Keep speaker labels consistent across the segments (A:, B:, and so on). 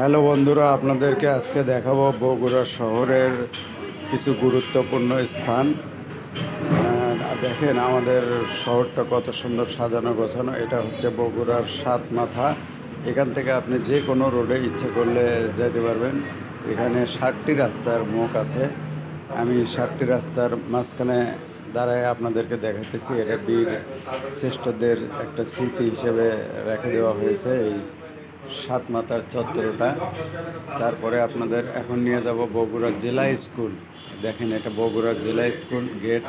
A: Hello বন্ধুরা, আপনাদেরকে আজকে দেখাবো বগুড়া শহরের কিছু গুরুত্বপূর্ণ স্থান। দেখেন আমাদের শহরটা কত সুন্দর সাজানো গোছানো। এটা হচ্ছে বগুড়ার সাত মাথা এখান থেকে আপনি যে কোনো রোডে ইচ্ছে করলে যেতে পারবেন। এখানে ষাটটি রাস্তার মুখ আছে। আমি ষাটটি রাস্তার মাঝখানে দাঁড়ায় আপনাদেরকে দেখাতেছি এটা বীর শ্রেষ্ঠদের একটা স্মৃতি হিসেবে রেখে দেওয়া হয়েছে এই সাত মাতার চত্বরটা। তারপরে আপনাদের এখন নিয়ে যাব বগুড়া জেলা স্কুল। দেখেন এটা বগুড়া জেলা স্কুল গেট।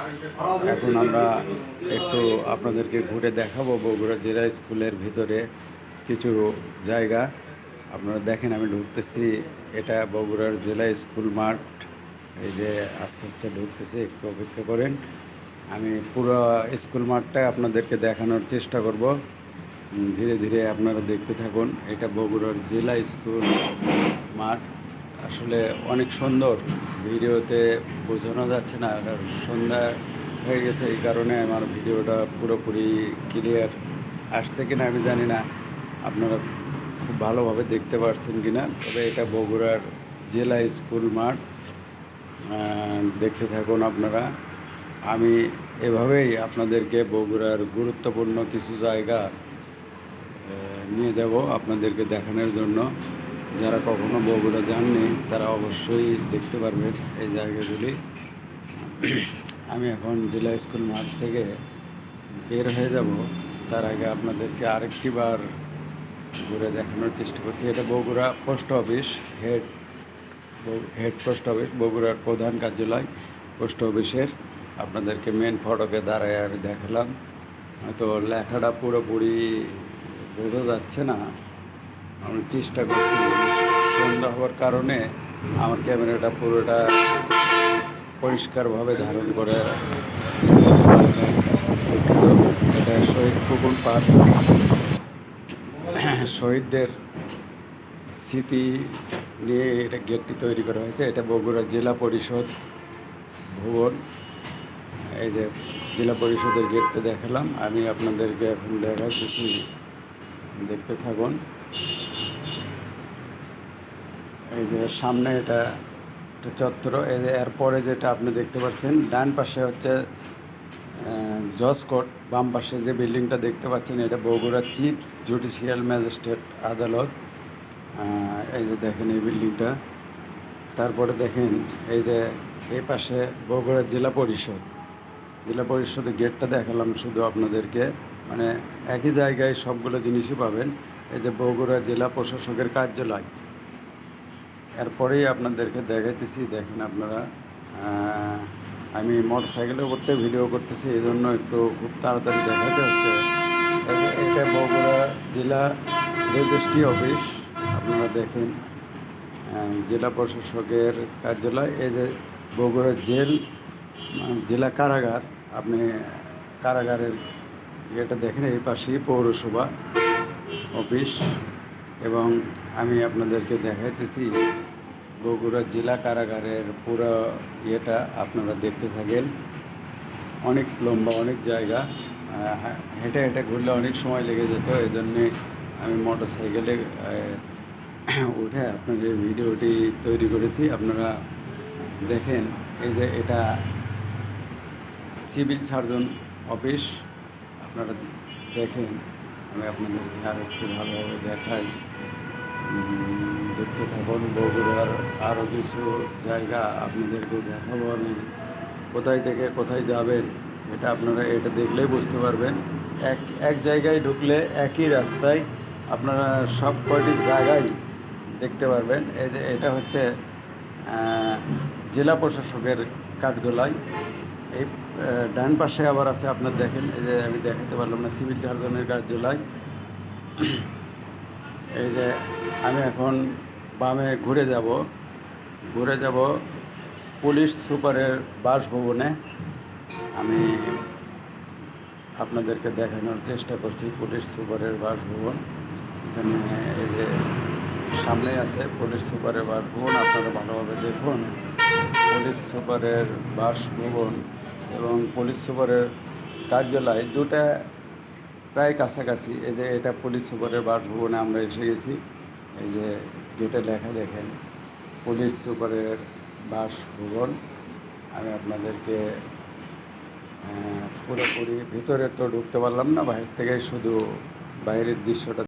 A: এখন আমরা একটু আপনাদেরকে ঘুরে দেখাবো বগুড়া জেলা স্কুলের ভিতরে কিছু জায়গা। আপনারা দেখেন আমি ঢুকতেছি, এটা বগুড়ার জেলা স্কুল মাঠ। এই যে আস্তে আস্তে ঢুকতেছি, একটু অপেক্ষা করেন। আমি পুরো স্কুল মাঠটাই আপনাদেরকে দেখানোর চেষ্টা করব। ধীরে ধীরে আপনারা দেখতে থাকুন। এটা বগুড়ার জেলা স্কুল মাঠ। আসলে অনেক সুন্দর। ভিডিওতে বোঝানো যাচ্ছে না সন্ধ্যা হয়ে গেছে এই কারণে আমার ভিডিওটা পুরোপুরি ক্লিয়ার আসছে কিনা আমি জানি না। আপনারা খুব ভালোভাবে দেখতে পাচ্ছেন কিনা। তবে এটা বগুড়ার জেলা স্কুল মাঠ। দেখতে থাকুন আপনারা। আমি এভাবেই আপনাদেরকে বগুড়ার গুরুত্বপূর্ণ কিছু জায়গা নিয়ে যাব আপনাদেরকে দেখানোর জন্য। যারা কখনো বগুড়া যাননি, তারা অবশ্যই দেখতে পারবেন এই জায়গাগুলি। আমি এখন জেলা স্কুল মাঠ থেকে বের হয়ে যাব। তার আগে আপনাদেরকে আরেকটি বার ঘুরে দেখানোর চেষ্টা করছি। এটা Bogura post office, head head post office, বগুড়ার প্রধান কার্যালয় পোস্ট অফিসের। আপনাদেরকে মেন ফটকে দাঁড়ায় আমি দেখালাম। হয়তো লেখাটা পুরোপুরি বোঝা যাচ্ছে না। আমি চেষ্টা করছি সন্ধ্যা হওয়ার কারণে আমার ক্যামেরাটা পুরোটা পরিষ্কারভাবে ধারণ করে এটা শহীদ পুকুর পার্ক। শহীদদের স্মৃতি নিয়ে এটা গেটটি তৈরি করা হয়েছে। এটা বগুড়া জেলা পরিষদ ভবন। এই যে জেলা পরিষদের গেটটা দেখালাম। আমি আপনাদেরকে এখন দেখাচ্ছি দেখতে থাকুন। এই যে সামনে এটা একটা চত্বর এই যে এরপরে যেটা আপনি দেখতে পাচ্ছেন ডান পাশে হচ্ছে আহ, জজ কোর্ট বাম পাশে যে বিল্ডিংটা দেখতে পাচ্ছেন এটা বগুড়া চিফ জুডিশিয়াল ম্যাজিস্ট্রেট আদালত। এই যে দেখেন এই বিল্ডিংটা। তারপরে দেখেন এই যে এই পাশে বগুড়া জেলা পরিষদ। জেলা পরিষদের গেটটা দেখালাম শুধু আপনাদেরকে। মানে একই জায়গায় সবগুলো জিনিসই পাবেন। এই যে বগুড়া জেলা প্রশাসকের কার্যালয়। এরপরেই আপনাদেরকে দেখাইতেছি, দেখেন আপনারা আমি মোটর সাইকেলের করতে ভিডিও করতেছি এই জন্য একটু খুব তাড়াতাড়ি দেখাতে হচ্ছে। এটা বগুড়া জেলা রেজিস্ট্রি অফিস, আপনারা দেখেন জেলা প্রশাসকের কার্যালয়। এই যে বগুড়া জেল, জেলা কারাগার, আপনি কারাগারের এটা দেখেন, এই পাশেই পৌরসভা, অফিস এবং আমি আপনাদেরকে দেখাইতেছি বগুড়া জেলা কারাগারের পুরো ইয়েটা আপনারা দেখতে থাকেন। অনেক লম্বা, অনেক জায়গা হেঁটে হেঁটে ঘুরলে অনেক সময় লেগে যেত এই জন্যে আমি মোটর সাইকেলে উঠে আপনাদের ভিডিওটি তৈরি করেছি। আপনারা দেখেন, এই যে এটা সিভিল সার্জন অফিস আপনারা দেখেন, আমি আপনাদেরকে আর একটু ভালোভাবে দেখাই। দেখতে থাকুন, বগুড়ার আরও কিছু জায়গা আপনাদেরকে দেখাবো আমি। কোথায় থেকে কোথায় যাবেন, এটা আপনারা এটা দেখলেই বুঝতে পারবেন। এক এক জায়গায় ঢুকলে একই রাস্তায় আপনারা সব কয়টি জায়গায় দেখতে পারবেন। এই যে এটা হচ্ছে জেলা প্রশাসকের কার্যালয়। এই ডান পাশে আবার আছে, আপনার দেখেন, এই যে আমি দেখাতে পারলাম না, সিভিল সার্জনের কার্যালয় এই যে আমি এখন বামে ঘুরে যাব ঘুরে যাব পুলিশ সুপারের বাসভবনে। আমি আপনাদেরকে দেখানোর চেষ্টা করছি, পুলিশ সুপারের বাসভবন। এখানে এই যে সামনে আছে পুলিশ সুপারের বাসভবন, আপনারা ভালোভাবে দেখুন। পুলিশ সুপারের বাসভবন এবং পুলিশ সুপারের কার্যালয় দুটা প্রায় কাছাকাছি। এই যে এটা পুলিশ সুপারের বাসভবনে আমরা এসে গেছি। এই যে গেটে লেখা দেখেন, পুলিশ সুপারের বাসভবন। আমি আপনাদেরকে পুরোপুরি ভিতরে তো ঢুকতে পারলাম না, বাইরে থেকে শুধু বাইরের দৃশ্যটা